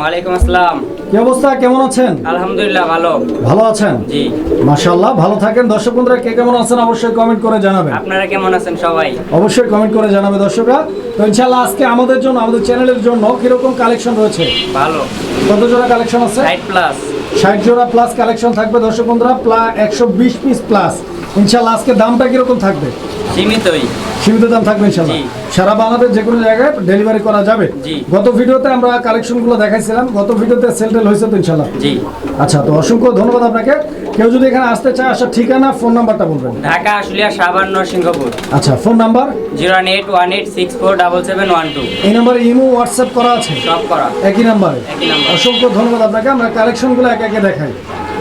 ওয়ালাইকুম আসসালাম। কি অবস্থা? কেমন আছেন? আলহামদুলিল্লাহ ভালো। ভালো আছেন? জি। মাশাআল্লাহ ভালো থাকেন। দর্শক বন্ধুরা কে কেমন আছেন অবশ্যই কমেন্ট করে জানাবেন। আপনারা কেমন আছেন সবাই? অবশ্যই কমেন্ট করে জানাবে দর্শকরা। তো ইনশাআল্লাহ আজকে আমাদের জন্য আমাদের চ্যানেলের জন্য কীরকম কালেকশন রয়েছে? ভালো। কত জোড়া কালেকশন আছে? সাইড প্লাস ষাট জোড়া প্লাস কালেকশন থাকবে দর্শক বন্ধুরা প্লা একশো বিশ পিস প্লাস ইনশাআল্লাহ আজকে দামটা কীরকম থাকবে? সীমিতই। সীমিত দাম থাকবে ইনশাআল্লাহ। জি। সারা বাংলাদেশ যে কোনো জায়গায় ডেলিভারি করা যাবে। জি। গত ভিডিওতে আমরা কালেকশনগুলো দেখাইছিলাম গত ভিডিওতে সেল টেল হয়েছে তো ইনশাআল্লাহ। জি। আচ্ছা তো অসংখ্য ধন্যবাদ আপনাকে। কেউ যদি এখানে আসতে চায় আসার ঠিকানা ফোন নাম্বারটা বলবেন। ঢাকা আশুলিয়া সাবান সিংহপুর। আচ্ছা phone number? Zero eight one eight six four double seven one two. এই নাম্বারে ইমো হোয়াটসঅ্যাপ করা আছে? সব করা। একই নাম্বারে? একই নাম্বার। অসংখ্য ধন্যবাদ আপনাকে। আমরা কালেকশনগুলো একে একে দেখাই।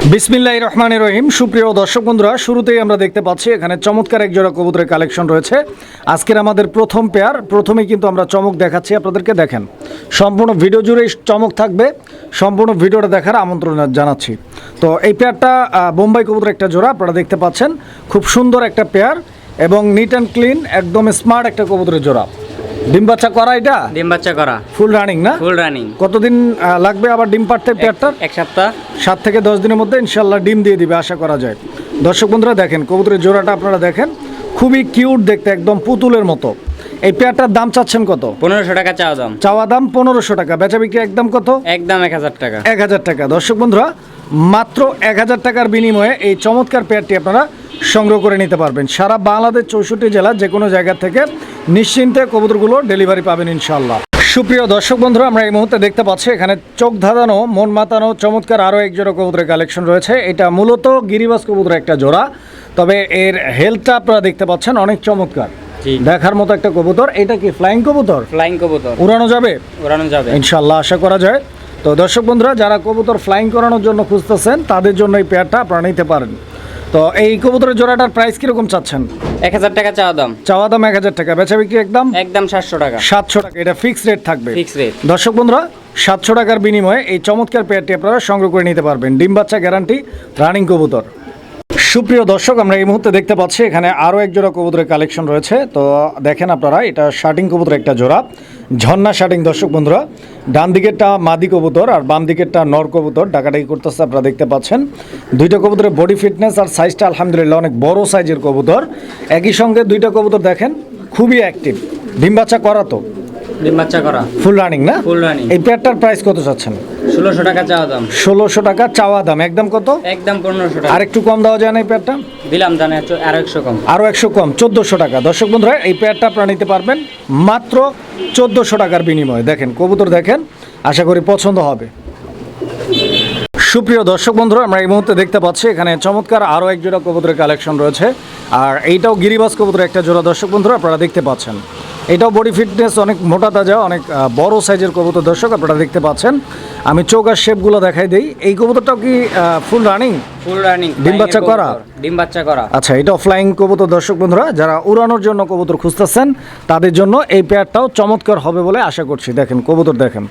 বিসমিল্লাহ রহমান রহিম। সুপ্রিয় দর্শক বন্ধুরা, শুরুতেই আমরা দেখতে পাচ্ছি, এখানে চমৎকার এক জোড়া কবুতরের কালেকশন রয়েছে। আজকের আমাদের প্রথম পেয়ার, প্রথমেই কিন্তু আমরা চমক দেখাচ্ছি, আপনাদেরকে দেখেন। সম্পূর্ণ ভিডিও জুড়ে চমক থাকবে, সম্পূর্ণ ভিডিওটা দেখার আমন্ত্রণ জানাচ্ছি। তো এই পেয়ারটা বোম্বাই কবুতর একটা জোড়া, আপনারা দেখতে পাচ্ছেন, খুব সুন্দর একটা পেয়ার এবং নিট অ্যান্ড ক্লিন একদম স্মার্ট একটা কবুতরের জোড়া। ডিম বাচ্চা করা এটা? ডিম বাচ্চা করা। ফুল রানিং না? ফুল রানিং কতদিন লাগবে আবার ডিম পাড়তে পেয়ারটার? এক সপ্তাহ। সাত থেকে দশ দিনের মধ্যে ইনশাল্লাহ ডিম দিয়ে দিবে আশা করা যায়। দর্শক বন্ধুরা দেখেন কবুতরের জোড়াটা আপনারা দেখেন। খুবই কিউট দেখতে একদম পুতুলের মতো। এই পেয়ারটার দাম চাচ্ছেন কত? পনেরোশো টাকা চাওয়া দাম। চাওয়া দাম পনেরোশো টাকা। বেচা বিক্রি একদম কত? একদম এক হাজার টাকা। এক হাজার টাকা। দর্শক বন্ধুরা মাত্র এক হাজার টাকার বিনিময়ে এই চমৎকার পেয়ারটি আপনারা সংগ্রহ করে নিতে পারবেন। সারা বাংলাদেশ চৌষট্টি জেলা যে কোনো জায়গা থেকে নিশ্চিন্তে কবুতরগুলো ডেলিভারি পাবেন ইনশাল্লাহ সুপ্রিয় দর্শক বন্ধুরা আমরা এই মুহূর্তে দেখতে পাচ্ছি এখানে চোখ ধাঁধানো মন মাতানো চমৎকার আরও এক জোড়া কবুতরের কালেকশন রয়েছে। এটা মূলত গিরিবাস কবুতরের একটা জোড়া তবে এর হেলথটা আপনারা দেখতে পাচ্ছেন অনেক চমৎকার। দেখার মতো একটা কবুতর এটা কি ফ্লাইং কবুতর? ফ্লাইং কবুতর। উড়ানো যাবে? উড়ানো যাবে। ইনশাল্লাহ আশা করা যায়। তো দর্শক বন্ধুরা যারা কবুতর ফ্লাইং করানোর জন্য খুঁজতেছেন তাদের জন্য এই পেয়ারটা আপনারা নিতে পারেন। তো এই কবুতরের জোড়াটার প্রাইস কীরকম চাচ্ছেন? এক হাজার টাকা চাওয়া দাম। চাওয়া দাম এক হাজার টাকা। বেচা বিক্রি একদম? একদম সাতশো টাকা। সাতশো টাকা। এটা ফিক্স রেট থাকবে। ফিক্স রেট দর্শক বন্ধুরা সাতশো টাকার বিনিময়ে এই চমৎকার পেয়ারটি আপনারা সংগ্রহ করে নিতে পারবেন। ডিম বাচ্চা গ্যারান্টি রানিং কবুতর। সুপ্রিয় দর্শক, আমরা এই মুহূর্তে দেখতে পাচ্ছি এখানে আরও এক জোড়া কবুতরের কালেকশন রয়েছে। তো দেখেন আপনারা, এটা শার্টিং কবুতর একটা জোড়া। ঝর্ণা শার্টিং দর্শক বন্ধুরা ডান দিকেরটা মাদি কবুতর আর বাম দিকেরটা নর কবুতর। ডাকাডাকি করতেছে আপনারা দেখতে পাচ্ছেন। দুইটা কবুতরের বডি ফিটনেস আর সাইজটা আলহামদুলিল্লাহ অনেক বড় সাইজের কবুতর। একই সঙ্গে দুইটা কবুতর দেখেন, খুবই অ্যাক্টিভ ডিম বাচ্চা করা তো। ডিম বাচ্চা করা। ফুল রানিং না? ফুল রানিং এই পেয়ারটার প্রাইস কত চাচ্ছেন? ষোলোশো টাকা চাওয়া দাম। ষোলোশো টাকা চাওয়া দাম। একদম কত? একদম পনেরোশো টাকা। আর একটু কম দেওয়া যায় না এই পেয়ারটা? দিলাম জানে আরও একশো কম। আরও একশো কম চোদ্দোশো টাকা। দর্শক বন্ধুরা এই পেয়ারটা আপনারা নিতে পারবেন মাত্র চোদ্দোশো টাকার বিনিময়ে। দেখেন কবুতর দেখেন আশা করি পছন্দ হবে। সুপ্রিয় দর্শক বন্ধুরা আমরা এই মুহূর্তে দেখতে পাচ্ছি এখানে চমৎকার আরও এক জোড়া কবুতরের কালেকশন রয়েছে। আর এইটাও গিরিবাস কবুতরের একটা জোড়া। দর্শক বন্ধুরা আপনারা দেখতে পাচ্ছেন। এটাও বডি ফিটনেস, অনেক মোটা তাজা, অনেক বড় সাইজের কবুতর দর্শক আপনারা দেখতে পাচ্ছেন। আমি চোখ আর শেপগুলো দেখাই দিই। এই কবুতরটাও কি ফুল রানিং ফুল রানিং ডিম বাচ্চা করা? ডিম বাচ্চা করা। আচ্ছা এটা ফ্লাইং কবুতর দর্শক বন্ধুরা যারা উড়ানোর জন্য কবুতর খুঁজতেছেন তাদের জন্য এই পেয়ারটাও চমৎকার হবে বলে আশা করছি। দেখেন কবুতর দেখেন।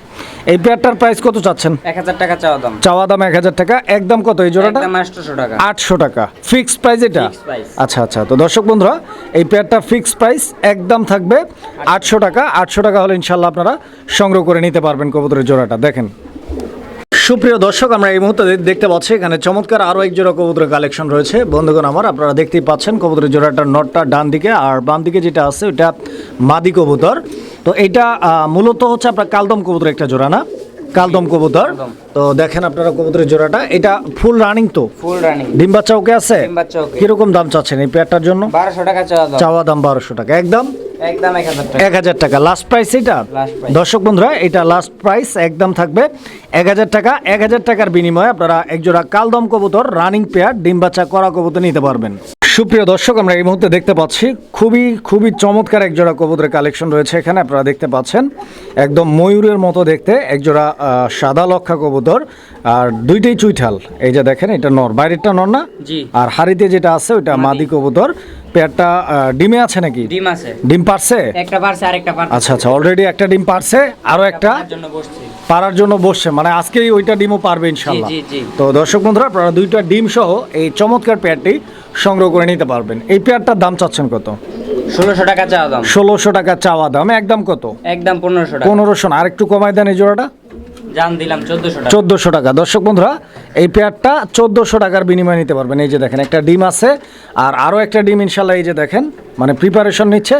এই পেয়ারটার প্রাইস কত চাচ্ছেন? এক হাজার টাকা চাওয়া দাম। চাওয়া দাম এক হাজার টাকা। একদম কত এই জোড়াটা? টাকা। আটশো টাকা। ফিক্স প্রাইস এটা? আচ্ছা আচ্ছা। তো দর্শক বন্ধুরা এই পেয়ারটা ফিক্স প্রাইস একদম থাকবে আটশো টাকা। আটশো টাকা হলে ইনশাল্লাহ আপনারা সংগ্রহ করে নিতে পারবেন কবুতরের জোড়াটা। দেখেন সুপ্রিয় দর্শক, আমরা এই মুহূর্তে দেখতে পাচ্ছি, এখানে চমৎকার আরও এক জোড়া কবুতরের কালেকশন রয়েছে। বন্ধুগণ আমার, আপনারা দেখতেই পাচ্ছেন, কবুতরের জোড়াটার নটটা ডান দিকে, আর বাম দিকে যেটা আছে ওটা মাদি কবুতর। তো এটা মূলত হচ্ছে আপনার কালদম কবুতরের একটা জোড়া না? কালদম কবুতর। তো দেখেন আপনারা কবুতরের জোড়াটা। এটা ফুল রানিং তো? ফুল রানিং ডিম বাচ্চা ওকে আছে? ডিম বাচ্চা ওকে। কীরকম দাম চাচ্ছেন এই পেয়ারটার জন্য? বারোশো টাকা চাওয়া দাম। চাওয়া দাম বারোশো টাকা। একদম? একদম এক হাজার টাকা। এক হাজার টাকা। লাস্ট প্রাইস এটা। দর্শক বন্ধুরা এটা লাস্ট প্রাইস একদম থাকবে। এক হাজার টাকা। এক হাজার টাকার বিনিময়ে আপনারা একজোড়া কালদম কবুতর রানিং পেয়ার ডিম বাচ্চা করা কবুতর নিতে পারবেন। সুপ্রিয় দর্শক আমরা এই মুহূর্তে দেখতে পাচ্ছি খুবই খুবই চমৎকার একজোড়া কবুতরের কালেকশন রয়েছে এখানে। আপনারা দেখতে পাচ্ছেন একদম ময়ূরের মতো দেখতে একজোড়া সাদা লক্ষা কবুতর। আর দুইটাই চুইঠাল। এই যে দেখেন এটা নর বাইরেরটা নর না? আর হাড়িতে যেটা আছে ওইটা মাদি। কবুতর। পেয়ারটা ডিমে আছে নাকি? ডিম আছে। ডিম পারছে? একটা পারছে আরেকটা পারছে। আচ্ছা আচ্ছা অলরেডি একটা ডিম পারছে আরও একটা জন্য বসছি। পারার জন্য বসছে। মানে আজকেই ওইটা ডিমও পারবে ইনশাল্লাহ। তো দর্শক বন্ধুরা আপনারা দুইটা ডিম সহ এই চমৎকার পেয়ারটি সংগ্রহ করে নিতে পারবেন। এই পেয়ারটার দাম চাচ্ছেন কত? ষোলোশো টাকা চাওয়া দাম। ষোলোশো টাকা চাওয়া দাম। একদম কত? একদম পনেরোশো পনেরোশো আর একটু কমাই দেন এই জোড়াটা। জান দিলাম চোদ্দশো টাকা। চোদ্দোশো টাকা। দর্শক বন্ধুরা, এই পেয়ারটা চোদ্দোশো টাকার বিনিময়ে নিতে পারবেন। এই যে দেখেন, একটা ডিম আছে, আর আরও একটা ডিম ইনশাল্লাহ এই যে দেখেন মানে প্রিপারেশন নিচ্ছে।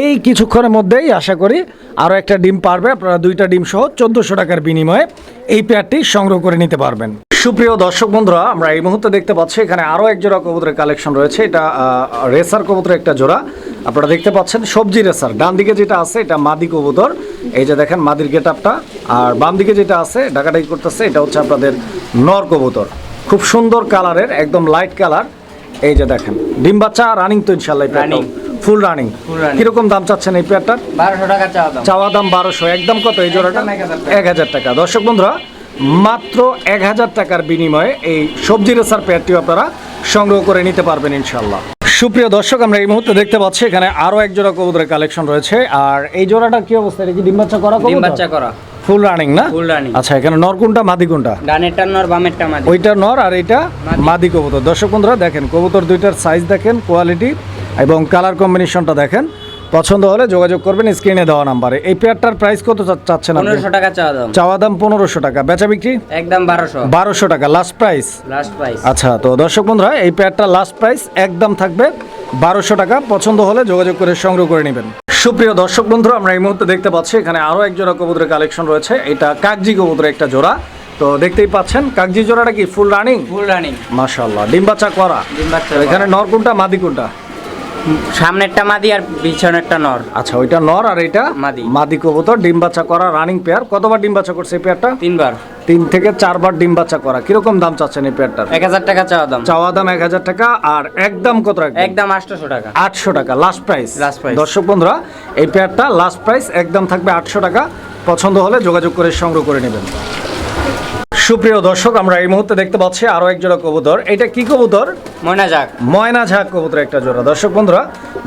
এই কিছুক্ষণের মধ্যেই আশা করি আরও একটা ডিম পারবে। আপনারা দুইটা ডিম সহ চোদ্দোশো টাকার বিনিময়ে এই পেয়ারটি সংগ্রহ করে নিতে পারবেন। সুপ্রিয় দর্শক বন্ধুরা আমরা এই মুহূর্তে দেখতে পাচ্ছি এখানে আরও এক জোড়া কবুতরের কালেকশন রয়েছে। এটা রেসার কবুতরের একটা জোড়া। আপনারা দেখতে পাচ্ছেন সবজি রেসার। ডান দিকে যেটা আছে এটা মাদি কবুতর। এই যে দেখেন মাদির গেট আপটা আর বাম দিকে যেটা আছে ডাকাডাকি করতেছে এটা হচ্ছে আপনাদের নর কবুতর। খুব সুন্দর কালারের একদম লাইট কালার এই যে দেখেন ডিম বাচ্চা রানিং তো ইনশাল্লাহ Running. ফুল রানিং কীরকম দাম চাচ্ছেন এই পেয়ারটার বারোশো টাকা চাওয়া দাম। বারোশো। একদম কত এই জোড়াটা? একদম 1000 টাকা। এক হাজার টাকা। দর্শক বন্ধুরা মাত্র এক হাজার টাকার বিনিময়ে এই সবজি রেসার পেয়ারটিও আপনারা সংগ্রহ করে নিতে পারবেন ইনশাল্লাহ সুপ্রিয় দর্শক আমরা এই মুহূর্তে দেখতে পাচ্ছি এখানে আরও এক জোড়া কবুতরের কালেকশন রয়েছে। আর এই জোড়াটা কি অবস্থা? এটা কি ডিম বাচ্চা করা ডিম বাচ্চা করা। ফুল রানিং না? ফুল রানিং আচ্ছা এখানে নর কোনটা মাদি কোনটা? ডানেরটা নর বামেরটা মাঝি ওইটা নর আর মাদি। মাদি কবুতর। দর্শক বন্ধুরা দেখেন কবুতর দুইটার সাইজ দেখেন কোয়ালিটি এবং কালার কম্বিনেশনটা দেখেন। পছন্দ হলে যোগাযোগ করবেন স্ক্রিনে দেওয়া নাম্বারে। এই পেয়ারটার প্রাইস কত চাচ্ছেন আপনি? পনেরোশো টাকা চাওয়া দাম। চাওয়া দাম পনেরোশো টাকা। বেচা বিক্রি? একদম বারোশো। বারোশো টাকা লাস্ট প্রাইস লাস্ট প্রাইস আচ্ছা তো দর্শক বন্ধুরা এই পেয়ারটা লাস্ট প্রাইস একদম থাকবে বারোশো টাকা। পছন্দ হলে যোগাযোগ করে সংগ্রহ করে নেবেন। সুপ্রিয় দর্শক বন্ধুরা আমরা এই মুহূর্তে দেখতে পাচ্ছি এখানে আরও এক জোড়া কবুতরের কালেকশন রয়েছে। এটা কাকজি কবুতরের একটা জোড়া। তো দেখতেই পাচ্ছেন কাকজি জোড়াটা কি ফুল রানিং ফুল রানিং মাশাল্লাহ ডিম বাচ্চা করা। ডিম বাচ্চা এখানে নর কোনটা মাদি কোনটা সামনেরটা মাদি আর পিছনেরটা নর। আচ্ছা ওইটা নর আর এটা মাদি। মাদি কবুতর ডিম বাচ্চা করা রানিং পেয়ার কতবার ডিম বাচ্চা করছে এই পেয়ারটা তিনবার। তিন থেকে চারবার ডিম বাচ্চা করা। কীরকম দাম চাচ্ছেন এই পেয়ারটার এক হাজার টাকা চাওয়া দাম। চাওয়া দাম এক হাজার টাকা আর একদম কত একদম আটশোশো টাকা। আটশো টাকা লাস্ট প্রাইস Last price। দর্শক বন্ধুরা এই পেয়ারটা লাস্ট প্রাইস একদম থাকবে আটশো টাকা। পছন্দ হলে যোগাযোগ করে সংগ্রহ করে নেবেন। সুপ্রিয় দর্শক আমরা এই মুহূর্তে দেখতে পাচ্ছি আরও এক জোড়া কবুতর। এটা কি কবুতর? ময়না যাক ময়না ঝাঁক কবুতর একটা জোড়া। দর্শক বন্ধুরা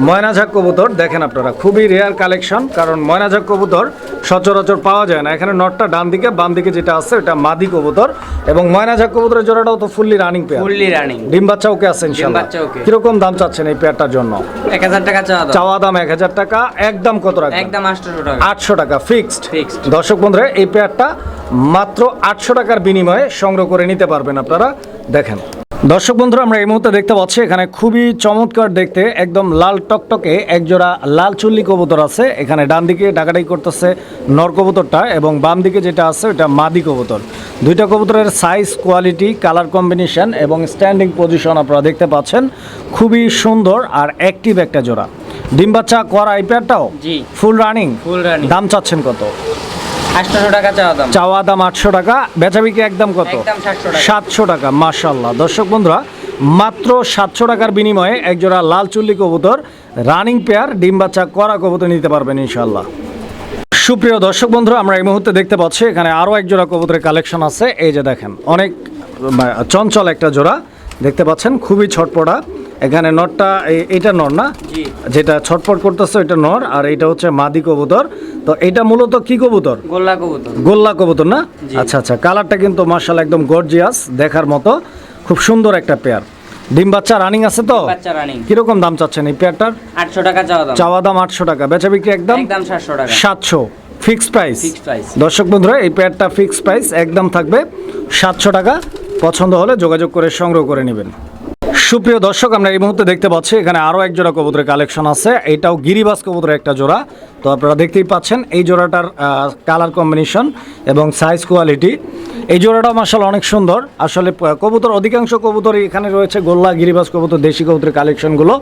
ময়না ঝাঁক কবুতর দেখেন আপনারা খুবই রেয়ার কালেকশন কারণ ময়না ঝাঁক কবুতর সচরাচর পাওয়া যায় না। এখানে নটটা ডান দিকে বাম দিকে যেটা আছে ওটা মাদি কবুতর। এবং ময়না ঝাঁক কবুতরের জোড়াটাও তো fully running pair fully running ডিম বাচ্চা ওকে আছে ইনশাআল্লাহ। কীরকম দাম চাচ্ছেন এই পেয়ারটার জন্য? এক হাজার টাকা চাওয়া দাম। চাওয়া দাম এক হাজার টাকা একদম কত রাখবেন? একদম আটশোশো টাকা। আটশো টাকা ফিক্সড Fixed। দর্শক বন্ধুরা এই পেয়ারটা মাত্র আটশো টাকার বিনিময়ে সংগ্রহ করে নিতে পারবেন আপনারা। দেখেন। দর্শক বন্ধুরা আমরা এই মুহূর্তে দেখতে পাচ্ছি এখানে খুবই চমৎকার দেখতে একদম লাল টকটকে একজোড়া লাল চুল্লি কবুতর আছে। এখানে ডান দিকে ডাকাডাকি করতেছে নর কবুতরটা এবং বাম দিকে যেটা আছে ওটা মাদি কবুতর। দুইটা কবুতরের সাইজ কোয়ালিটি কালার কম্বিনেশন এবং স্ট্যান্ডিং পজিশন আপনারা দেখতে পাচ্ছেন। খুবই সুন্দর আর অ্যাক্টিভ একটা জোড়া। ডিম বাচ্চা করা এই ফুল রানিং ফুল রানিং দাম চাচ্ছেন কত? টাকা চাওয়া দাম। চাওয়া দাম আটশো টাকা বেচাবিকি একদম কত? একদম 700 টাকা। সাতশো টাকা মার্শাল্লাহ দর্শক বন্ধুরা মাত্র সাতশো টাকার বিনিময়ে একজোড়া লাল চুল্লি কবুতর রানিং পেয়ার ডিম বাচ্চা করা কবুতর নিতে পারবেন ইনশাল্লাহ সুপ্রিয় দর্শক বন্ধুরা আমরা এই মুহূর্তে দেখতে পাচ্ছি এখানে আরও এক জোড়া কবুতরের কালেকশন আছে। এই যে দেখেন অনেক চঞ্চল একটা জোড়া। দেখতে পাচ্ছেন খুবই ছটপটা। এখানে নরটা এইটা নর না? যেটা ছটপট করতেছে এটা নর আর এইটা হচ্ছে মাদি কবুতর। তো এটা মূলত কি কবুতর? গোল্লা কবুতর। গোল্লা কবুতর না? আচ্ছা আচ্ছা কালারটা কিন্তু মার্শাল একদম গর্জিয়াস দেখার মতো। খুব সুন্দর একটা পেয়ার। ডিম বাচ্চা রানিং আছে তো? কীরকম দাম চাচ্ছেন এই পেয়ারটার? আটশো টাকা চাওয়া দাম। চাওয়া দাম আটশো টাকা। বেচা বিক্রি একদম? একদম সাতশো টাকা। সাতশো। ফিক্সড প্রাইস দর্শক বন্ধুরা এই পেয়ারটা ফিক্সড প্রাইস একদম থাকবে সাতশো টাকা। পছন্দ হলে যোগাযোগ করে সংগ্রহ করে নেবেন। সুপ্রিয় দর্শক, আমরা এই মুহূর্তে দেখতে পাচ্ছি এখানে আরও এক জোড়া কবুতরের কালেকশন আছে। এটাও গিরিবাস কবুতরের একটা জোড়া। তো আপনারা দেখতেই পাচ্ছেন, এই জোড়াটার কালার কম্বিনেশন এবং সাইজ কোয়ালিটি এই জোড়াটাও মাসাল অনেক সুন্দর। আসলে কবুতর, অধিকাংশ কবুতরই এখানে রয়েছে গোল্লা, গিরিবাস কবুতর, দেশি কবুতরের কালেকশনগুলো।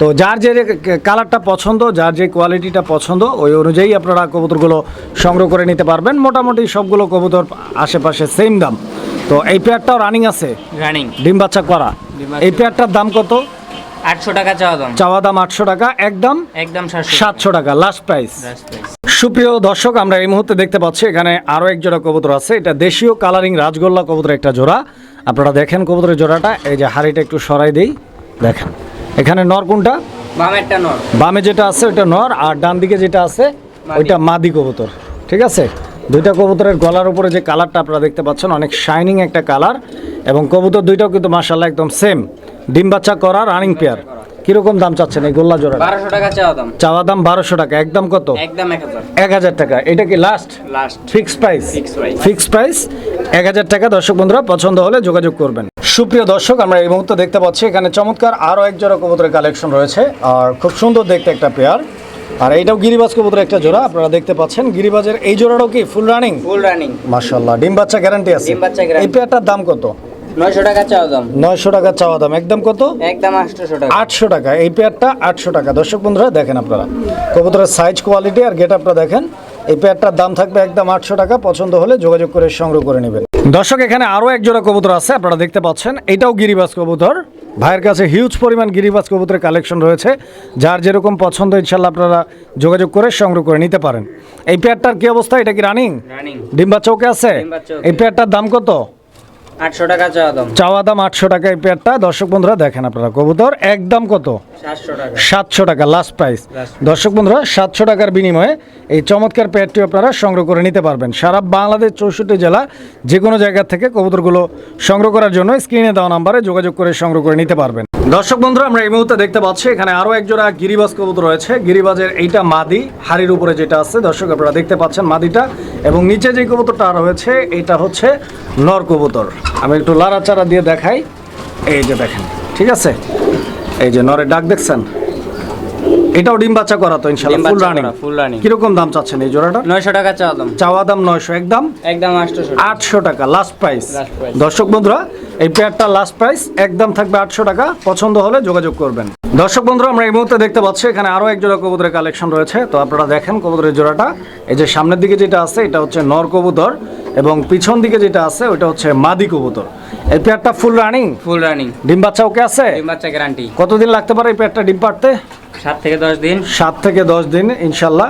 তো যার যে কালারটা পছন্দ, যার যে কোয়ালিটিটা পছন্দ, ওই অনুযায়ী আপনারা কবুতরগুলো সংগ্রহ করে নিতে পারবেন। মোটামুটি সবগুলো কবুতর আশেপাশে সেম দাম। তো এই পেয়ারটাও রানিং আছে? রানিং ডিম বাচ্চা করা। এই পেয়ারটার দাম কত? আটশো টাকা চাওয়া দাম। চাওয়া দাম আটশো টাকা একদম একদম সাতশো টাকা। লাস্ট প্রাইস সুপ্রিয় দর্শক আমরা এই মুহূর্তে দেখতে পাচ্ছি এখানে আরও এক জোড়া কবুতর আছে। এটা দেশীয় কালারিং রাজগোল্লা কবুতর একটা জোড়া। আপনারা দেখেন কবুতরের জোড়াটা এই যে হাড়িটা একটু সরাই দেই। দেখেন এখানে নর কোনটা? বামেরটা নর। বামে যেটা আছে ওইটা নর আর ডান দিকে যেটা আছে ওইটা মাদি কবুতর। ঠিক আছে? দুইটা কবুতরের গলার উপরে যে কালারটা আপনারা দেখতে পাচ্ছেন অনেক শাইনিং একটা কালার। এবং কবুতর দুইটাও কিন্তু মাসাল্লাহ একদম সেম ডিম বাচ্চা করা রানিং পেয়ার কীরকম দাম চাচ্ছেন এই গোল্লা জোড়া বারোশো টাকা চাওয়া দাম। চাওয়া দাম বারোশো টাকা একদম কত? একদম এক হাজার। টাকা। এটা কি last last fix price fix price এক হাজার টাকা দর্শক বন্ধুরা পছন্দ হলে যোগাযোগ করবেন। সুপ্রিয় দর্শক আমরা এই মুহূর্তে দেখতে পাচ্ছি এখানে চমৎকার আরও এক জোড়া কবুতরের কালেকশন রয়েছে। আর খুব সুন্দর দেখতে একটা পেয়ার আর এইটাও গিরিবাজ কবুতরের একটা জোড়া আপনারা দেখতে পাচ্ছেন। গিরিবাজের এই জোড়াটাও কি ফুল রানিং ফুল রানিং মাশাল্লাহ ডিম বাচ্চা গ্যারান্টি আছে। ডিম বাচ্চা guarantee। এই পেয়ারটার দাম কত? নয়শো টাকা চাওয়া দাম। নয়শো টাকা চাওয়া দাম। একদম কত? একদম আটশোশো টাকা। আটশো টাকা। এই পেয়ারটা আটশো টাকা। দর্শক বন্ধুরা দেখেন আপনারা। কবুতরের সাইজ কোয়ালিটি আর গেট আপটা দেখেন। এই পেয়ারটার দাম থাকবে একদম আটশো টাকা। পছন্দ হলে যোগাযোগ করে সংগ্রহ করে নেবেন। দর্শক এখানে আরও এক জোড়া কবুতর আছে। আপনারা দেখতে পাচ্ছেন এটাও গিরিবাজ কবুতর। ভাইয়ের কাছে হিউজ পরিমাণ গিরিবাজ কবুতরের কালেকশন রয়েছে যার যেরকম পছন্দ ইনশাল্লাহ আপনারা যোগাযোগ করে সংগ্রহ করে নিতে পারেন। এই পেয়ারটার কি অবস্থা? এটা কি রানিং ডিম্বা চৌকে আছে। এই পেয়ারটার দাম কত? আটশো টাকা চাওয়া দাম। চাওয়া দাম আটশো টাকা এই পেয়ারটা। দর্শক বন্ধুরা দেখেন আপনারা কবুতর একদম কত? সাতশো টাকা। লাস্ট প্রাইস দর্শক বন্ধুরা সাতশো টাকার বিনিময়ে এই চমৎকার প্যাডটি আপনারা সংগ্রহ করে নিতে পারবেন। সারা বাংলাদেশ চৌষট্টি জেলা যে কোনো জায়গা থেকে কবুতরগুলো সংগ্রহ করার জন্য স্ক্রিনে দেওয়া নাম্বারে যোগাযোগ করে সংগ্রহ করে নিতে পারবেন। দর্শক বন্ধুরা আমরা এই মুহূর্তে দেখতে পাচ্ছি এখানে আরও একজোড়া গিরিবাজ কবুতর রয়েছে। গিরিবাজের এইটা মাদি হাড়ির উপরে যেটা আছে দর্শক আপনারা দেখতে পাচ্ছেন মাদিটা। এবং নিচে যে কবুতরটা রয়েছে এটা হচ্ছে নর কবুতর। আমি একটু লাড়াচাড়া দিয়ে দেখাই। এই যে দেখেন ঠিক আছে? এই যে নরে ডাক দেখছেন? এটাও ডিম বাচ্চা করা তো ইনশাআল্লাহ ফুল রানিং ফুল রানিং দাম চাচ্ছেন এই জোড়াটা? নয়শো টাকা চাওয়া দাম। চাওয়া দাম নয়শো একদম? একদম আটশোশো আটশো টাকা লাস্ট প্রাইস দর্শক বন্ধুরা এই পেয়ারটা লাস্ট প্রাইস একদম থাকবে আটশো টাকা। পছন্দ হলে যোগাযোগ করবেন। দর্শক বন্ধুরা আমরা এই মুহূর্তে দেখতে পাচ্ছি এখানে আরও এক জোড়া কবুতরের কালেকশন রয়েছে। তো আপনারা দেখেন কবুতরের জোড়াটা। এই যে সামনের দিকে যেটা আছে এটা হচ্ছে নর কবুতর এবং পিছন দিকে যেটা আছে ওইটা হচ্ছে মাদি কবুতর। এই পেয়ারটা ফুল রানিং ফুল রানিং ডিম বাচ্চা ওকে আছে? ডিম বাচ্চা গ্যারান্টি কতদিন লাগতে পারে এই পেয়ারটা ডিম পাড়তে? সাত থেকে দশ দিন। সাত থেকে দশ দিন ইনশাল্লাহ।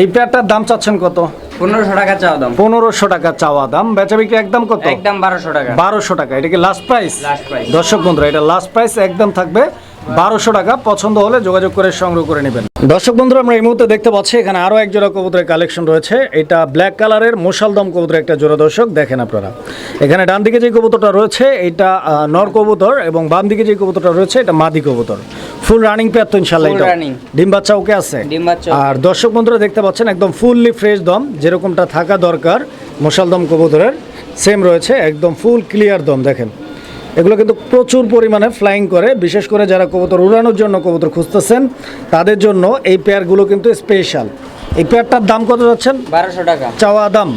এই পেয়ারটার দাম চাচ্ছেন কত? পনেরোশো টাকা চাওয়া দাম। পনেরোশো টাকা চাওয়া দাম। বেচা বিক্রি একদম কত? একদম বারোশো টাকা। বারোশো টাকা। এটা কি লাস্ট প্রাইস Last price। দর্শক বন্ধুরা এটা লাস্ট প্রাইস একদম থাকবে। বারোশো টাকা। পছন্দ হলে যোগাযোগ করে সংগ্রহ করে নেবেন। দর্শক বন্ধুরা আমরা এই মুহূর্তে দেখতে পাচ্ছি এখানে আরও এক জোড়া কবুতরের কালেকশন রয়েছে। এটা ব্ল্যাক কালারের মোশালদম কবুতরের একটা জোড়া দর্শক দেখেন আপনারা। এখানে ডান দিকে যে কবুতরটা রয়েছে এটা নর কবুতর এবং বাম দিকে যে কবুতরটা রয়েছে এটা মাদি কবুতর। ফুল রানিং পেয়ার তো ইনশাল্লাহ এটা ডিম বাচ্চা ওকে আছে? ডিম বাচ্চা আর দর্শক বন্ধুরা দেখতে পাচ্ছেন একদম ফুললি ফ্রেশ দম যেরকমটা থাকা দরকার মশাল দম কবুতরের সেম রয়েছে একদম ফুল ক্লিয়ার দম দেখেন। এগুলো কিন্তু প্রচুর পরিমাণে ফ্লাইং করে। বিশেষ করে যারা কবুতর উড়ানোর জন্য কবুতর খুঁজতেছেন তাদের জন্য এই পেয়ারগুলো কিন্তু স্পেশাল এই পেয়ারটার দাম কত যাচ্ছেন? বারোশো টাকা। চাওয়া দাম।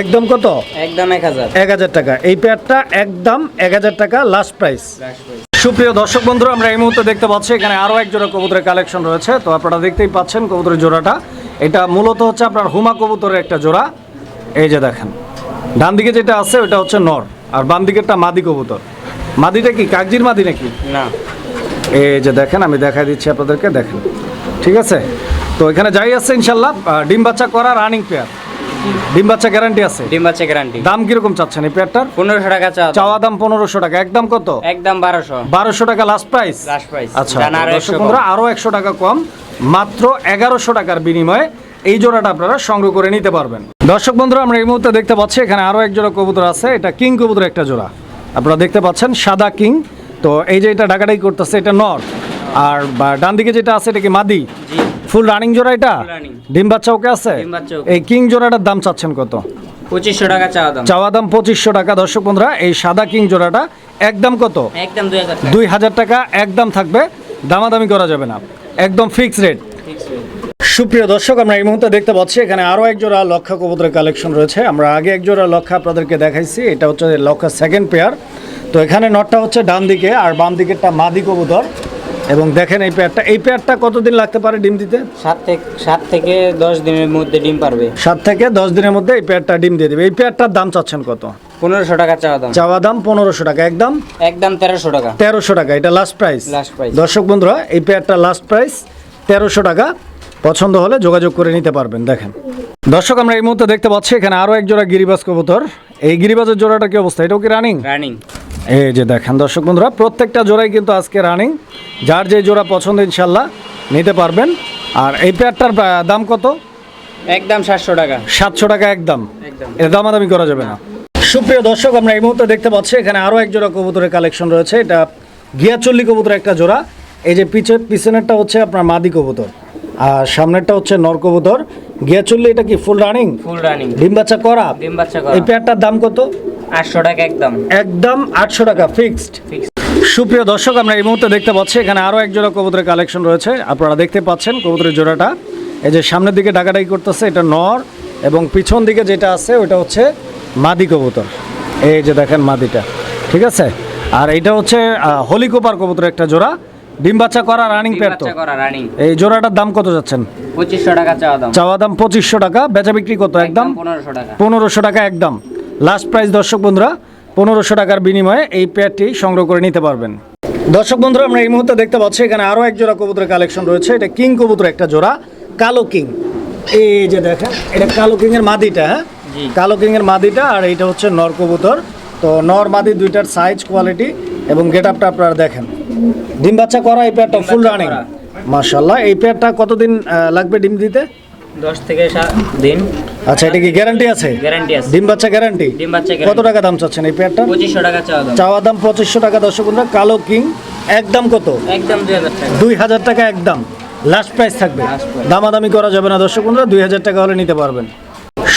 একদম কত? একদম এক হাজার। এক হাজার টাকা। এই পেয়ারটা একদম এক হাজার টাকা লাস্ট প্রাইস সুপ্রিয় দর্শক বন্ধুরা আমরা এই মুহূর্তে দেখতে পাচ্ছি এখানে আরও এক জোড়া কবুতরের কালেকশন রয়েছে। তো আপনারা দেখতেই পাচ্ছেন কবুতরের জোড়াটা। এটা মূলত হচ্ছে আপনার হুমা কবুতরের একটা জোড়া। এই যে দেখেন ডান দিকে যেটা আছে ওটা হচ্ছে নর। আর বাম দিকেরটা মাদি কবুতর। মাদিটা কি? কাগজির মাদি নাকি? না। এই যে দেখেন আমি দেখাই দিচ্ছি আপনাদেরকে দেখেন। ঠিক আছে? তো এখানে যাই আছে ইনশাল্লাহ। ডিম বাচ্চা করা রানিং পেয়ার ডিম বাচ্চা গ্যারান্টি আছে? ডিম বাচ্চা গ্যারান্টি দাম কীরকম চাচ্ছেন এই পেয়ারটার পনেরোশো টাকা চাওয়া চাওয়া দাম পনেরোশো টাকা। একদম কত? একদম বারোশো। বারোশো টাকা লাস্ট প্রাইস লাস্ট প্রাইস আচ্ছা আরও একশো টাকা কম মাত্র এগারোশো টাকার বিনিময়ে এই জোড়াটা আপনারা সংগ্রহ করে নিতে পারবেন। দর্শক বন্ধুরা আমরা এই মুহূর্তে দেখতে পাচ্ছি এখানে আরও এক জোড়া কবুতর আছে। এটা কিং কবুতর একটা জোড়া। আপনারা দেখতে পাচ্ছেন সাদা কিং। তো এই যে এটা ডাকাডাকি করতেছে এটা নর আর ডান দিকে যেটা আছে এটা কি মাদি? ফুল রানিং জোড়া এটা? ডিম বাচ্চা ওকে আছে। এই কিং জোড়াটার দাম চাচ্ছেন কত? পঁচিশশো টাকা চাওয়া দাম। চাওয়া দাম পঁচিশশো টাকা। দর্শক বন্ধুরা এই সাদা কিং জোড়াটা একদম কত? একদম দুই হাজার টাকা। একদম থাকবে। দামাদামি করা যাবে না। একদম ফিক্স রেট। সুপ্রিয় দর্শক আমরা এই মুহূর্তে দেখতে পাচ্ছি এখানে আরও একজোড়া লক্ষা কবুতরের কালেকশন রয়েছে। আমরা আগে একজোড়া লক্ষা আপনাদেরকে দেখাইছি এটা হচ্ছে লক্ষা সেকেন্ড পেয়ার তো এখানে নটটা হচ্ছে ডান দিকে আর বাম দিকেরটা মাদি কবুতর। এবং দেখেন এই পেয়ারটা এই পেয়ারটা কতদিন লাগতে পারে ডিম দিতে? সাত থেকে সাত থেকে দশ দিনের মধ্যে ডিম পারবে। সাত থেকে দশ দিনের মধ্যে এই পেয়ারটা ডিম দিয়ে দেবে। এই পেয়ারটার দাম চাচ্ছেন কত? পনেরোশো টাকা চাওয়া দাম। চাওয়া দাম পনেরোশো টাকা একদম? একদম তেরোশো টাকা। তেরোশো টাকা এটা লাস্ট প্রাইস Last price। দর্শক বন্ধুরা এই পেয়ারটা লাস্ট প্রাইস তেরোশো টাকা। পছন্দ হলে যোগাযোগ করে নিতে পারবেন দেখেন। দর্শক আমরা এই মুহূর্তে দেখতে পাচ্ছি এখানে আরও এক জোড়া গিরিবাজ কবুতর। এই গিরিবাজের জোড়াটা কি অবস্থা? এটাও কি রানিং রানিং এই যে দেখেন দর্শক বন্ধুরা প্রত্যেকটা জোড়াই কিন্তু আজকে রানিং যার যে জোড়া পছন্দ ইনশাল্লাহ নিতে পারবেন। আর এই পেয়ারটার দাম কত? একদম সাতশো টাকা। সাতশো টাকা একদম। এর দামাদামি করা যাবে না। সুপ্রিয় দর্শক আমরা এই মুহূর্তে দেখতে পাচ্ছি এখানে আরও এক জোড়া কবুতরের কালেকশন রয়েছে। এটা গিয়াচল্লি কবুতরের একটা জোড়া। এই যে পিছে পিছনেরটা হচ্ছে আপনার মাদি কবুতর। আর সামনেরটা হচ্ছে নর কবুতর গিয়া চললে এটা কি ফুল রানিং ফুল রানিং ডিম বাচ্চা করা? ডিম বাচ্চা করা। এই পেয়ারটার দাম কত? আটশো টাকা একদম। একদম আটশো টাকা ফিক্সড সুপ্রিয় দর্শক আমরা এই মুহূর্তে দেখতে পাচ্ছি এখানে আরও এক জোড়া কবুতরের কালেকশন রয়েছে। আপনারা দেখতে পাচ্ছেন কবুতরের জোড়াটা। এই যে সামনের দিকে ডাকাডাকি করতেছে এটা নর এবং পিছন দিকে যেটা আছে ওটা হচ্ছে মাদি কবুতর। এই যে দেখেন মাদিটা ঠিক আছে? আর এটা হচ্ছে হলিকোপার কবুতর একটা জোড়া। ডিম বাচ্চা করা রানিং পেয়ার তো? করা রানিং এই জোড়াটার দাম কত যাচ্ছেন? পঁচিশশো টাকা চাওয়া দাম। চাওয়া দাম পঁচিশশো টাকা বেচা বিক্রি কত? একদম পনেরোশো টাকা। পনেরোশো টাকা একদম। লাস্ট প্রাইস দর্শক বন্ধুরা পনেরোশো টাকার বিনিময়ে এই পেয়ারটি সংগ্রহ করে নিতে পারবেন। দর্শক বন্ধুরা আমরা এই মুহূর্তে দেখতে পাচ্ছি এখানে আরও এক জোড়া কবুতরের কালেকশন রয়েছে। এটা কিং কবুতর একটা জোড়া কালো কিং। এই যে দেখেন এটা কালো কিং এর মাদিটা হ্যাঁ? জি। কালো কিং এর মাদিটা আর এইটা হচ্ছে নর কবুতর। তো নর মাদি দুইটার সাইজ কোয়ালিটি এবং গেট আপটা আপনারা দেখেন। ডিম বাচ্চা করা এই পেয়ারটা ফুল রানিং। মাশাল্লাহ এই পেয়ারটা কতদিন লাগবে ডিম দিতে? দশ থেকে সাত দিন। আচ্ছা এটা কি গ্যারান্টি আছে? গ্যারান্টি আছে। ডিম বাচ্চা গ্যারান্টি ডিম বাচ্চা কত টাকা দাম চাচ্ছেন এই পেয়ারটা পঁচিশশো টাকা চাওয়া দাম। চাওয়া দাম পঁচিশশো টাকা দর্শক বন্ধুরা কালো কিং একদম কত? একদম দুই হাজার টাকা। দুই হাজার টাকা একদম লাস্ট প্রাইস থাকবে। দামাদামি করা যাবে না দর্শক বন্ধুরা দুই হাজার টাকা হলে নিতে পারবেন।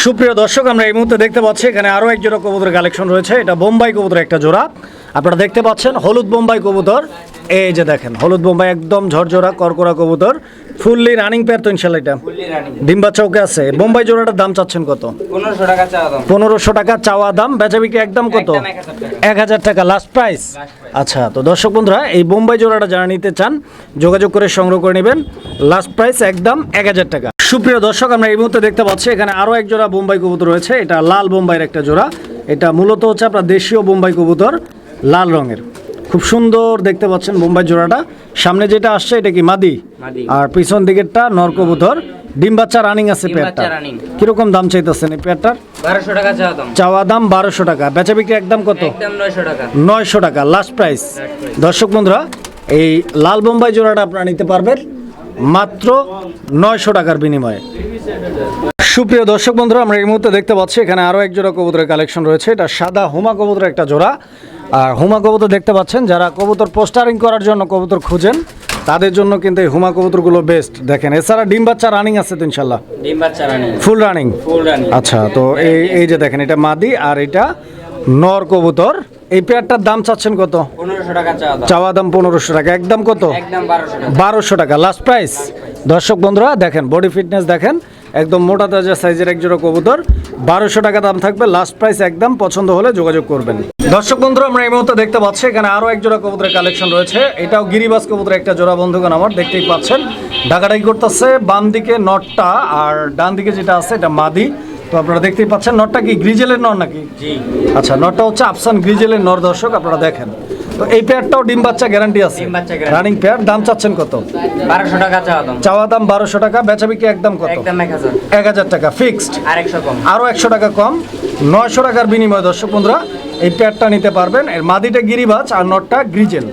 সুপ্রিয় দর্শক আমরা এই মুহূর্তে দেখতে পাচ্ছি এখানে আরও এক জোড়া কবুতর কালেকশন রয়েছে। এটা বোম্বাই কবুতর একটা জোড়া। আপনারা দেখতে পাচ্ছেন হলুদ বোম্বাই কবুতর। এই যে দেখেন হলুদ বোম্বাই একদম ঝরঝরা করকরা কবুতর। ফুললি রানিং পেয়ার তো ইনশাল্লাহ এটা। ডিম বাচ্চা ওকে আছে? বোম্বাই জোড়াটার দাম চাচ্ছেন কত? পনেরোশো টাকা চাওয়া দাম। বেচা বিক্রি একদম কত। এক হাজার টাকা। লাস্ট প্রাইস আচ্ছা তো দর্শক বন্ধুরা এই বোম্বাই জোড়াটা যারা নিতে চান যোগাযোগ করে সংগ্রহ করে নেবেন। লাস্ট প্রাইস একদম এক হাজার টাকা। সুপ্রিয় দর্শক আমরা এই মুহূর্তে দেখতে পাচ্ছি এখানে আরও এক জোড়া বোম্বাই কবুতর রয়েছে। এটা লাল বোম্বাইয়ের একটা জোড়া। এটা মূলত হচ্ছে আপনার দেশীয় বোম্বাই কবুতর লাল রঙের। খুব সুন্দর দেখতে পাচ্ছেন বোম্বাই জোড়াটা। সামনে যেটা আসছে এটা কি মাদি। আর পিছন দিকেরটা নর কবুতর। ডিম বাচ্চা রানিং আছে পেয়ারটা কীরকম দাম চাইতেছেন এই পেয়ারটার বারোশো টাকা চাওয়া দাম। চাওয়া দাম বারোশো টাকা। বেচা বিক্রি একদম কত? নয়শো টাকা। নয়শো টাকা লাস্ট প্রাইস দর্শক বন্ধুরা এই লাল বোম্বাই জোড়াটা আপনারা নিতে পারবেন। মাত্র নয়শো টাকার বিনিময়ে। সুপ্রিয় দর্শক বন্ধুরা আমরা এই মুহূর্তে দেখতে পাচ্ছি এখানে আরও এক জোড়া কবুতরের কালেকশন রয়েছে। এটা সাদা হুমা কবুতরের একটা জোড়া। আর হুমা কবুতর দেখতে পাচ্ছেন যারা কবুতর পোস্টারিং করার জন্য কবুতর খুঁজেন তাদের জন্য কিন্তু এই হুমা কবুতরগুলো বেস্ট দেখেন এছাড়া ডিম বাচ্চা রানিং আছে তো ইনশাল্লাহ ডিম বাচ্চা running full running full running আচ্ছা তো এই এই যে দেখেন এটা মাদি আর এটা নর কবুতর। এই পেয়ারটার দাম চাচ্ছেন কত? চাওয়া দাম। পনেরোশো টাকা। একদম কত? বারোশো টাকা। লাস্ট প্রাইস দর্শক বন্ধুরা দেখেন বডি ফিটনেস দেখেন একদম মোটা তাজা সাইজের এক জোড়া কবুতর। বারোশো টাকা দাম থাকবে। লাস্ট প্রাইস একদম পছন্দ হলে যোগাযোগ করবেন। দর্শক বন্ধুরা আমরা এই মুহূর্তে দেখতে পাচ্ছি এখানে আরও এক জোড়া কবুতরের কালেকশন রয়েছে। এটাও গিরিবাস কবুতর একটা জোড়া বন্ধুগণ আমার দেখতেই পাচ্ছেন। ঢাকাটাই করতেছে বাম দিকে নটটা আর ডান দিকে যেটা আছে এটা মাদি। তো আপনারা দেখতেই পাচ্ছেন নটটা কি গ্রিজেলের নর নাকি? জি। আচ্ছা নটটা হচ্ছে আফসান গ্রিজেলের নর দর্শক আপনারা দেখেন। তো এই পেয়ারটাও ডিম বাচ্চা গ্যারান্টি আছে। ডিম বাচ্চা guarantee। রানিং পেয়ার দাম চাচ্ছেন কত? বারোশো টাকা চাওয়া দাম। চাওয়া দাম বারোশো টাকা বেচা বিক্রি একদম কত? একদম এক হাজার। টাকা ফিক্সড আর একশো টাকা কম নয়শো টাকার বিনিময়ে দর্শক বন্ধুরা এই পেয়ারটা নিতে পারবেন। এর মাদিটা গিরিবাজ আর নটটা গ্রিজেল।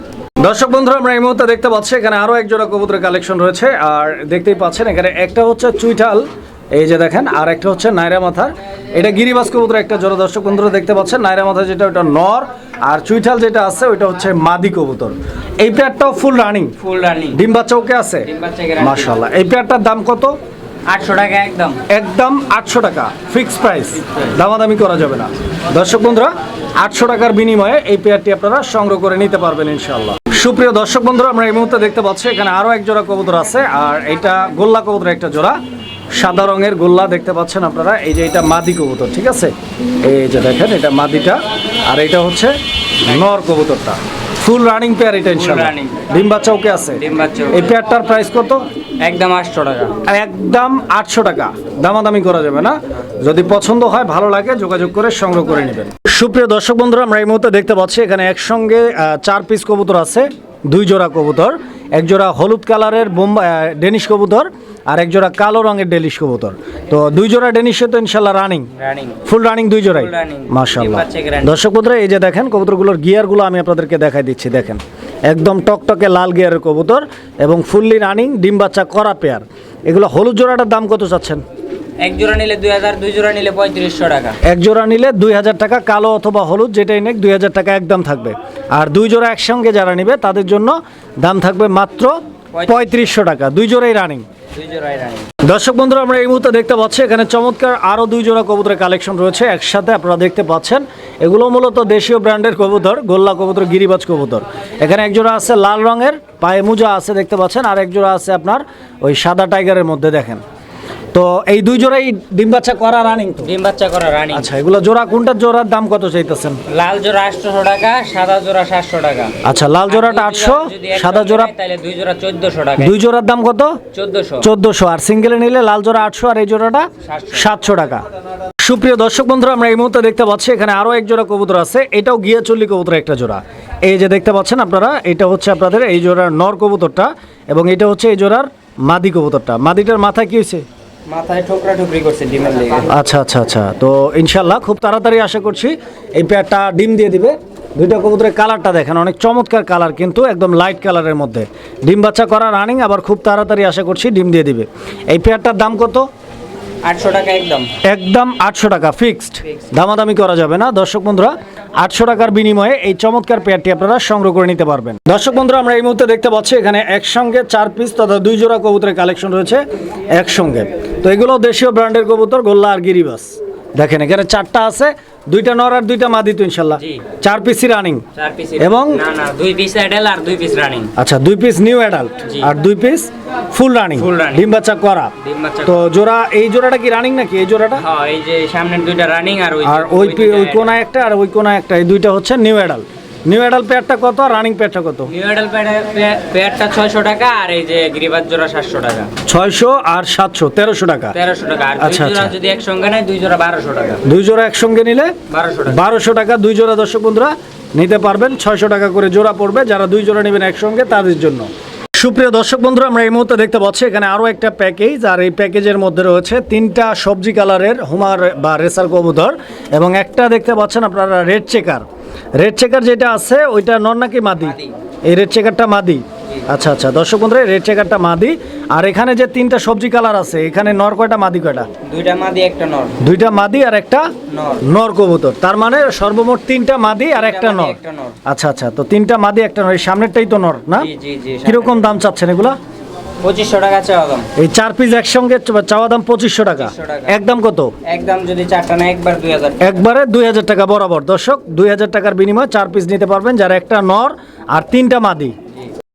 দর্শক বন্ধুরা আমরা এই মুহূর্তে দেখতে পাচ্ছি এখানে আরও এক জোড়া কবুতরের কালেকশন রয়েছে। আর দেখতেই পাচ্ছেন এখানে একটা হচ্ছে চুইঠাল এই যে দেখেন আর একটা হচ্ছে নাইরা মাথার। এটা গিরিবাজ কবুতর একটা জোড়া দর্শক বন্ধুরা দেখতে পাচ্ছেন। নাইরা মাথা যেটা ওটা নর। আর চুইঠাল যেটা আছে ওইটা হচ্ছে মাদি কবুতর। এই পেয়ারটাও ফুল রানিং ফুল রানিং ডিম বাচ্চা ওকে আছে? মাশাল্লাহ এই পেয়ারটার দাম কত? আটশো টাকা একদম। একদম আটশো টাকা। ফিক্স প্রাইস দামাদামি করা যাবে না। দর্শক বন্ধুরা আটশো টাকার বিনিময়ে এই পেয়ারটি আপনারা সংগ্রহ করে নিতে পারবেন ইনশাল্লাহ সুপ্রিয় দর্শক বন্ধুরা আমরা এই মুহূর্তে দেখতে পাচ্ছি এখানে আরও এক জোড়া কবুতর আছে। আর এটা গোল্লা কবুতর একটা জোড়া। সাদা রঙের গোল্লা দেখতে পাচ্ছেন আপনারা। এই যে এটা মাদি কবুতর ঠিক আছে? এই যে দেখেন এটা মাদিটা। আর এটা হচ্ছে নর কবুতরটা। ফুল রানিং পেয়ার এটা running। ডিম বাচ্চা ওকে আছে? ডিম বাচ্চা এই পেয়ারটার প্রাইস কত? একদম আটশো টাকা। একদম আটশো টাকা। দামাদামি করা যাবে না। যদি পছন্দ হয় ভালো লাগে যোগাযোগ করে সংগ্রহ করে নেবেন। সুপ্রিয় দর্শক বন্ধুরা আমরা এই মুহূর্তে দেখতে পাচ্ছি এখানে একসঙ্গে চার পিস কবুতর আছে। দুই জোড়া কবুতর এক জোড়া হলুদ কালারের বোম্বাই আহ, ডেনিশ কবুতর আর এক জোড়া কালো রঙের ডেনিশ কবুতর। তো দুই জোড়া ডেনিশে তো ইনশাল্লাহ রানিং ফুল রানিং দুই জোড়াই। Guarantee। দর্শক বন্ধুরা এই যে দেখেন কবুতরগুলোর গিয়ারগুলো আমি আপনাদেরকে দেখাই দিচ্ছি দেখেন। একদম টকটকে লাল গিয়ারের কবুতর এবং ফুললি রানিং ডিম বাচ্চা করা পেয়ার এগুলো হলুদ জোড়াটার দাম কত চাচ্ছেন? এক জোড়া নিলে দুই হাজার দুই জোড়া নিলে পঁয়ত্রিশশো টাকা। এক জোড়া নিলে দুই হাজার টাকা কালো অথবা হলুদ যেটাই নেক দুই হাজার টাকা একদম থাকবে। আর দুই জোড়া একসঙ্গে যারা নেবে তাদের জন্য দাম থাকবে মাত্র পঁয়ত্রিশশো টাকা। দুই জোড়াই রানিং দর্শক বন্ধুরা আমরা এই মুহূর্তে দেখতে পাচ্ছি এখানে চমৎকার আরও দুই জোড়া কবুতরের কালেকশন রয়েছে একসাথে আপনারা দেখতে পাচ্ছেন। এগুলো মূলত দেশীয় ব্র্যান্ডের কবুতর গোল্লা কবুতর গিরিবাজ কবুতর। এখানে এক জোড়া আছে লাল রঙের পায়ে মোজা আছে দেখতে পাচ্ছেন। আর এক জোড়া আছে আপনার ওই সাদা টাইগারের মধ্যে দেখেন। তো এই দুই জোড়াই ডিম বাচ্চা করা রানিং তো? ডিম বাচ্চা করা রানি আচ্ছা এগুলো জোড়া কোনটা জোড়ার দাম কত চাইতেছেন? লাল জোড়া আটশোশো টাকা সাদা জোড়া সাতশো টাকা। আচ্ছা লাল জোড়াটা আর দুই আটশো জোড়া যদি একসঙ্গে সাদা জোড়া তাহলে দুই জোড়া চোদ্দশো টাকা। দুই জোড়ার দাম কত? চোদ্দশো। চোদ্দোশো। আর সিঙ্গেলে নিলে লাল জোড়া আটশো আর এই জোড়াটা সাতশো। সাতশো টাকা। সুপ্রিয় দর্শক বন্ধুরা আমরা এই মুহূর্তে দেখতে পাচ্ছি এখানে আরও এক জোড়া কবুতর আছে। এটাও গিয়ে চল্লি কবুতর একটা জোড়া। এই যে দেখতে পাচ্ছেন আপনারা এটা হচ্ছে আপনাদের এই জোড়ার নর কবুতরটা এবং এটা হচ্ছে এই জোড়ার মাদি কবুতরটা। মাদিটার মাথায় কি হয়েছে? মাথায় ঠোকরা ঠুকরি করছে ডিমের লেগে। আচ্ছা আচ্ছা আচ্ছা। তো ইনশাল্লাহ খুব তাড়াতাড়ি আশা করছি এই পেয়ারটা ডিম দিয়ে দিবে। দুইটা কবুতরের কালারটা দেখেন অনেক চমৎকার কালার কিন্তু একদম লাইট কালারের মধ্যে। ডিম বাচ্চা করা রানিং আবার খুব তাড়াতাড়ি আশা করছি ডিম দিয়ে দিবে। এই পেয়ারটার দাম কত? আটশো টাকা একদম। একদম আটশো টাকা ফিক্সড দামাদামি করা যাবে না। দর্শক বন্ধুরা আটশো টাকার বিনিময়ে এই চমৎকার পেয়ারটি আপনারা সংগ্রহ করে নিতে পারবেন। দর্শক বন্ধুরা আমরা এই মুহূর্তে দেখতে পাচ্ছি এখানে একসঙ্গে চার পিস তথা দুই জোড়া কবুতরের কালেকশন রয়েছে একসঙ্গে। তো এগুলো দেশীয় ব্র্যান্ডের কবুতর গোল্লা আর গিরিবাস। দেখেন এখানে চারটা আছে দুইটা নর আর দুইটা মাদি তো ইনশাল্লাহ। চার পিসই রানিং এবং- না না দুই পিস অ্যাডেল আর দুই পিস রানিং আচ্ছা দুই পিস নিউ অ্যাডাল্ট আর দুই পিস ফুল রানিং। ডিম বাচ্চা করা। তো জোড়া এই জোড়াটা কি রানিং নাকি? এই জোড়াটা? হ্যাঁ এই যে সামনের দুইটা রানিং আর ওই আর ওই কোনায় একটা আর ওই কোনায় একটা। এই দুইটা হচ্ছে নিউ অ্যাডাল নিউ এডাল প্যাডটা কত আর রানিং প্যাডটা কত? নিউ অ্যাডেল প্যাডটা ছয়শো টাকা আর এই যে গিরিবাজ জোড়া সাতশো টাকা। ছয়শো আর সাতশো তেরোশো টাকা। তেরোশো টাকা। আর দুই আচ্ছা, জোড়া আচ্ছা। যদি একসঙ্গে নেয় দুই জোড়া বারোশো টাকা। দুই জোড়া একসঙ্গে নিলে বারোশো টাকা। বারোশো টাকা দুই জোড়া দর্শক বন্ধুরা নিতে পারবেন। ছয়শো টাকা করে জোড়া পড়বে। যারা দুই জোড়া নেবেন একসঙ্গে তাদের জন্য। সুপ্রিয় দর্শক বন্ধুরা আমরা এই মুহূর্তে দেখতে পাচ্ছি এখানে আরও একটা প্যাকেজ আর এই প্যাকেজের মধ্যে রয়েছে তিনটা সবজি কালারের হুমার বা রেসার কবুতর এবং একটা দেখতে পাচ্ছেন আপনারা রেড চেকার। রেড চেকার যেটা আছে ওইটা নর নাকি মাদি? মাদি। এই রেড চেকারটা মাদি। আচ্ছা আচ্ছা। দর্শক বন্ধুরা রেড চেকারটা মাদি। আর এখানে যে তিনটা সবজি কালার আছে এখানে নর কয়টা মাদি কয়টা? দুইটা মাদি একটা নর। দুইটা মাদি আর একটা নর। নর কবুতর। তার মানে সর্বমোট তিনটা মাদি আর একটা নর। একটা নর। আচ্ছা আচ্ছা। তো তিনটা মাদি একটা নর। এই সামনেরটাই তো নর না? জি জি জি কীরকম দাম চাচ্ছেন এগুলা? পঁচিশশো টাকা চাওয়া দাম। এই চার পিস একসঙ্গে চ- চাওয়া দাম পঁচিশশো টাকা। 2500 টাকা। একদম কত? একদম যদি চারটা না একবার দুই হাজার একবারে দুই হাজার টাকা বরাবর। দর্শক দুই হাজার টাকার বিনিময়ে চার পিস নিতে পারবেন যার একটা নর আর তিনটা মাদি।